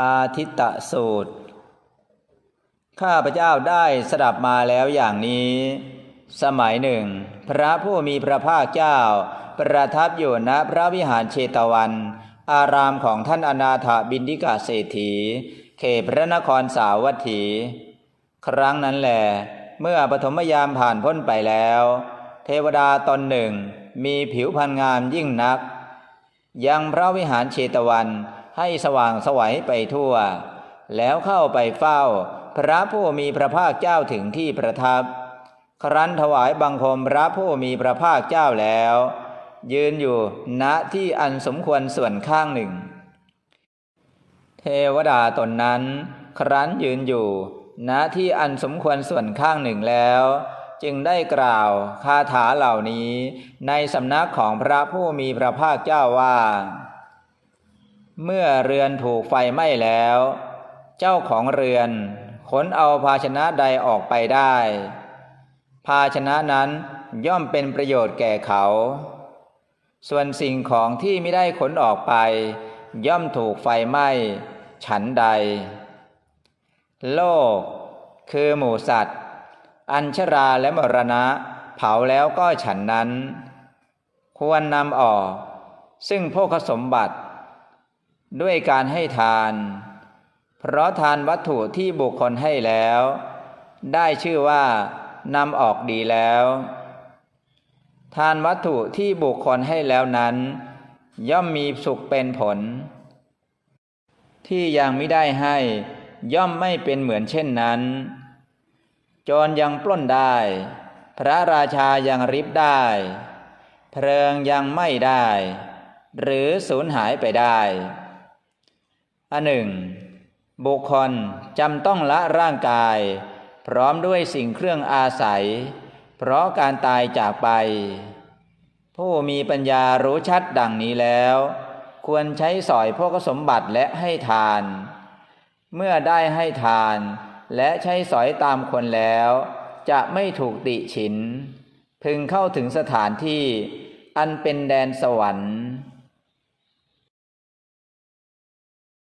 อาทิตตสูตร ข้าพเจ้าได้สดับมาแล้วอย่างนี้ สมัยหนึ่ง พระผู้มีพระภาคเจ้า ประทับอยู่ณพระวิหารเชตวัน อารามของท่านอนาถบินดิกาเศรษฐี เขตพระนครสาวัตถี ครั้งนั้นแหลเมื่อปฐมยามผ่านพ้นไปแล้ว เทวดาตนหนึ่งมีผิวพรรณงามยิ่งนัก ยังพระวิหารเชตวัน ให้สว่างสวัยไปทั่ว แล้วเข้าไปเฝ้า พระผู้มีพระภาคเจ้าถึงที่ประทับ ครั้นถวายบังคมพระผู้มีพระภาคเจ้าแล้ว ยืนอยู่ณที่อันสมควรส่วนข้างหนึ่ง เทวดาตนนั้น ครั้นยืนอยู่ณที่อันสมควรส่วนข้างหนึ่งแล้ว จึงได้กล่าวคาถาเหล่านี้ ในสำนักของพระผู้มีพระภาคเจ้าว่า เมื่อเรือนถูกไฟไหม้แล้ว เจ้าของเรือนขนเอาภาชนะใดออกไปได้ ภาชนะนั้นย่อมเป็นประโยชน์แก่เขา ส่วนสิ่งของที่ไม่ได้ขนออกไป ย่อมถูกไฟไหม้ ฉันใด โลก คือหมูสัตว์ อัญชราและมรณะ เผาแล้วก็ฉันนั้น ควรนำออก ซึ่งโภคสมบัติ ด้วยการให้ทาน เพราะทานวัตถุที่บุคคลให้แล้ว ได้ชื่อว่านำออกดีแล้ว ทานวัตถุที่บุคคลให้แล้วนั้น ย่อมมีสุขเป็นผล ที่ยังไม่ได้ให้ ย่อมไม่เป็นเหมือนเช่นนั้นจรยังปล้นได้ พระราชายังริบได้ เพลิงยังไม่ได้ หรือสูญหายไปได้ อันหนึ่ง บุคคลจำต้องละร่างกาย พร้อมด้วยสิ่งเครื่องอาศัย เพราะการตายจากไป ผู้มีปัญญารู้ชัดดังนี้แล้ว ควรใช้สอยพวกสมบัติและให้ทาน เมื่อได้ให้ทานและใช้สอยตามคนแล้ว จะไม่ถูกติฉิน พึงเข้าถึงสถานที่อันเป็นแดนสวรรค์